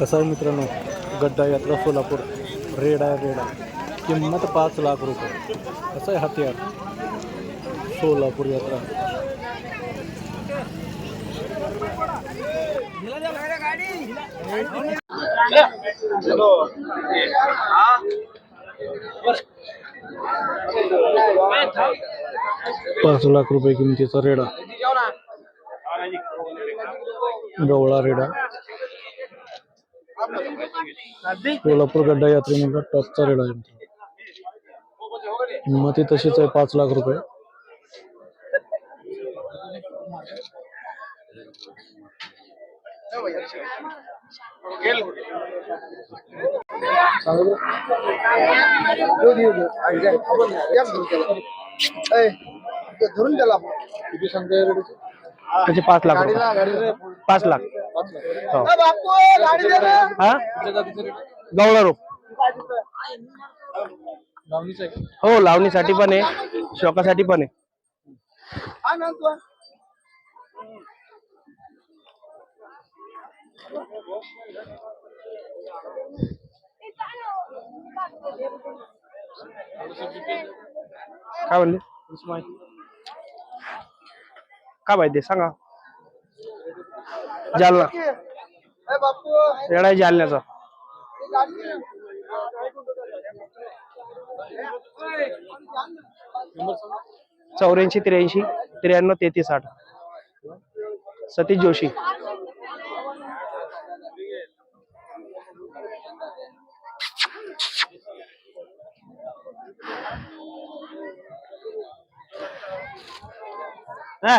कसं आहे मित्रांनो गड्डा यात्रा सोलापूर रेड आहे रेड. आहे किंमत पाच लाख रुपये. कसं आहे हत्यार सोलापूर यात्रा. पाच लाख रुपये किमतीचा रेडा. गवळा रेडा. सोलापूर गड्डा यात्रेमधला टॉपचा रेडा आहे. किंमत तशीच आहे पाच लाख रुपये धरून त्याला किती? त्याचे पाच लाख रुपये. पाच लाख हो. हा? गवळा रोप. हो लावणीसाठी पण आहे. शोकासाठी पण आहे. काय म्हणले? काय माहिती सांगा. जालना. रेडा आहे जालन्याचा. चौऱ्याऐंशी त्र्याऐंशी त्र्याण्णव तेहतीस आठ. सतीश जोशी. हा.